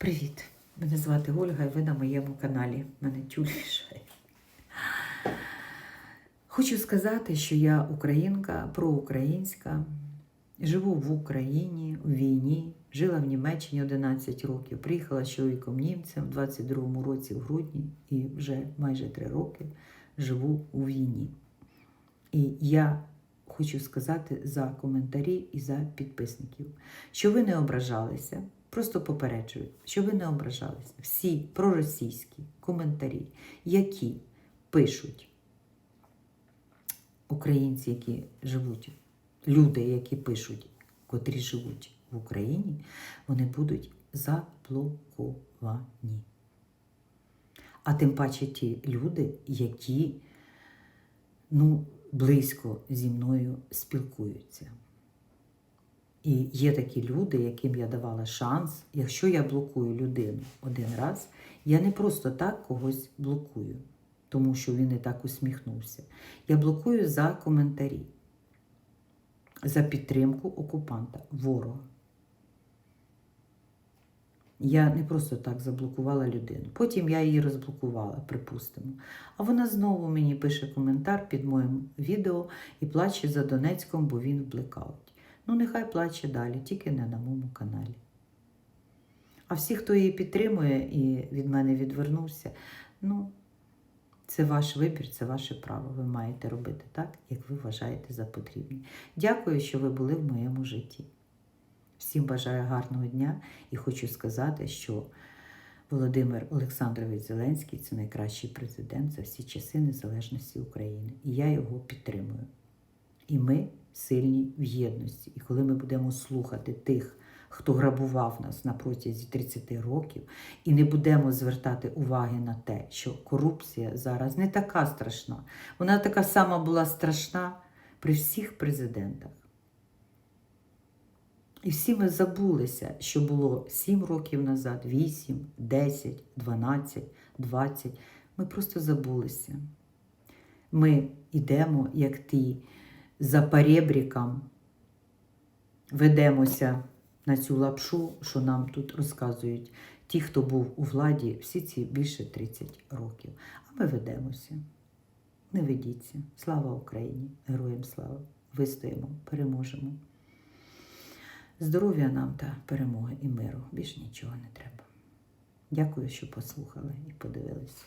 Привіт! Мене звати Ольга і ви на моєму каналі. Мене тюль рішає. Хочу сказати, що я українка, проукраїнська, живу в Україні, в війні, жила в Німеччині 11 років. Приїхала з чоловіком німцем в 22-му році в грудні і вже майже 3 роки живу у війні. І я хочу сказати за коментарі і за підписників, що ви не ображалися. Просто попереджую, що ви не ображалися. Всі проросійські коментарі, які пишуть українці, які живуть, люди, які пишуть, котрі живуть в Україні, вони будуть заблоковані. А тим паче ті люди, які ну, близько зі мною спілкуються. І є такі люди, яким я давала шанс. Якщо я блокую людину один раз, я не просто так когось блокую, тому що він не так усміхнувся. Я блокую за коментарі, за підтримку окупанта, ворога. Я не просто так заблокувала людину. Потім я її розблокувала, припустимо. А вона знову мені пише коментар під моїм відео і плаче за Донецьком, бо він в блекауті. Ну, нехай плаче далі, тільки не на моєму каналі. А всі, хто її підтримує і від мене відвернувся, ну, це ваш вибір, це ваше право. Ви маєте робити так, як ви вважаєте за потрібне. Дякую, що ви були в моєму житті. Всім бажаю гарного дня і хочу сказати, що Володимир Олександрович Зеленський це найкращий президент за всі часи незалежності України. І я його підтримую. І ми сильні в єдності. І коли ми будемо слухати тих, хто грабував нас на протязі 30 років, і не будемо звертати уваги на те, що корупція зараз не така страшна. Вона така сама була страшна при всіх президентах. І всі ми забулися, що було 7 років назад, 8, 10, 12, 20. Ми просто забулися. Ми йдемо, як ті, за перебріком, ведемося на цю лапшу, що нам тут розказують ті, хто був у владі всі ці більше 30 років. А ми ведемося. Не ведіться. Слава Україні! Героям слава! Вистоїмо, переможемо. Здоров'я нам та перемоги і миру. Більше нічого не треба. Дякую, що послухали і подивилися.